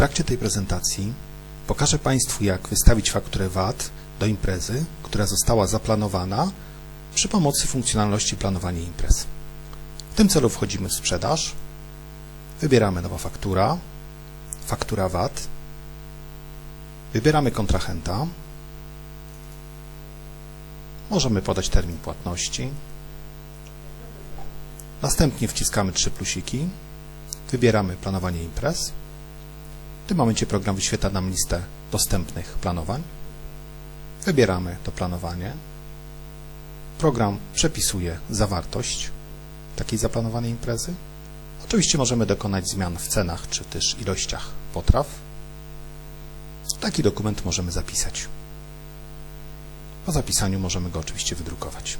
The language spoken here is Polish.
trakcie tej prezentacji pokażę Państwu, jak wystawić fakturę VAT do imprezy, która została zaplanowana przy pomocy funkcjonalności planowania imprez. W tym celu wchodzimy w sprzedaż, wybieramy nowa faktura, faktura VAT, wybieramy kontrahenta, możemy podać termin płatności, następnie wciskamy trzy plusiki, wybieramy planowanie imprez, tym momencie program wyświetla nam listę dostępnych planowań. Wybieramy to planowanie. Program przepisuje zawartość takiej zaplanowanej imprezy. Oczywiście możemy dokonać zmian w cenach czy też ilościach potraw. Taki dokument możemy zapisać. Po zapisaniu możemy go oczywiście wydrukować.